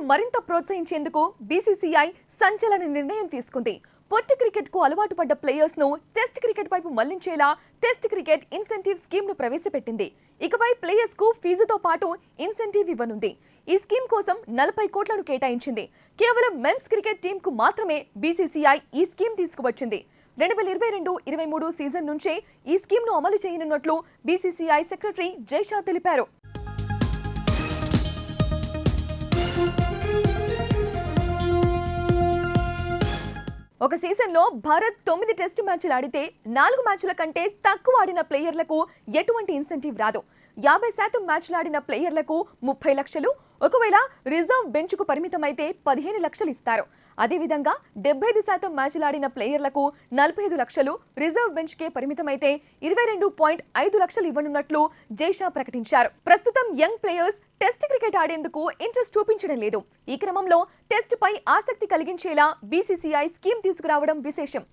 క్రికెట్ను మరింత ప్రోత్సహించేందుకు బీసీసీఐ సంచలన నిర్ణయం తీసుకుంది. పొట్టి క్రికెట్కు అలవాటు పడ్డ ప్లేయర్స్ను టెస్ట్ క్రికెట్ వైపు మళ్ళించేలా టెస్ట్ క్రికెట్ ఇన్సెంటివ్ స్కీమ్ను ప్రవేశపెట్టింది. ఇకపై ప్లేయర్స్కు ఫీజుతో పాటు ఇన్సెంటివ్ ఇవ్వనుంది. ఈ స్కీమ్ కోసం నలభై కోట్లను కేటాయించింది. కేవలం మెన్స్ క్రికెట్ టీంకు మాత్రమే బీసీసీఐ ఈ స్కీమ్ తీసుకువచ్చింది. రెండు వేల ఇరవై రెండు ఇరవై మూడు సీజన్ నుంచే ఈ స్కీమ్ను అమలు చేయనున్నట్లు బీసీసీఐ సెక్రటరీ జైషా తెలిపారు. ఒక సీజన్లో భారత్ తొమ్మిది టెస్ట్ మ్యాచ్లు ఆడితే నాలుగు మ్యాచ్ల కంటే తక్కువ ఆడిన ప్లేయర్లకు ఎటువంటి ఇన్సెంటివ్ రాదు. యాభై శాతం మ్యాచ్లు ఆడిన ప్లేయర్లకు ముప్పై లక్షలు ఒకవేళ రిజర్వ్ బెంచ్కు పరిమితమైతే పదిహేను లక్షలు ఇస్తారు. అదేవిధంగా డెబ్బై ఐదు శాతం మ్యాచ్లాడిన ప్లేయర్లకు నలభై ఐదు లక్షలు రిజర్వ్ బెంచ్కే పరిమితమైతే ఇరవై రెండు పాయింట్ ఐదు లక్షలు ఇవ్వనున్నట్లు జైషా ప్రకటించారు. ప్రస్తుతం యంగ్ ప్లేయర్స్ టెస్ట్ క్రికెట్ ఆడేందుకు ఇంట్రెస్ట్ చూపించడం లేదు. ఈ క్రమంలో టెస్ట్ పై ఆసక్తి కలిగించేలా బీసీసీఐ స్కీమ్ తీసుకురావడం విశేషం.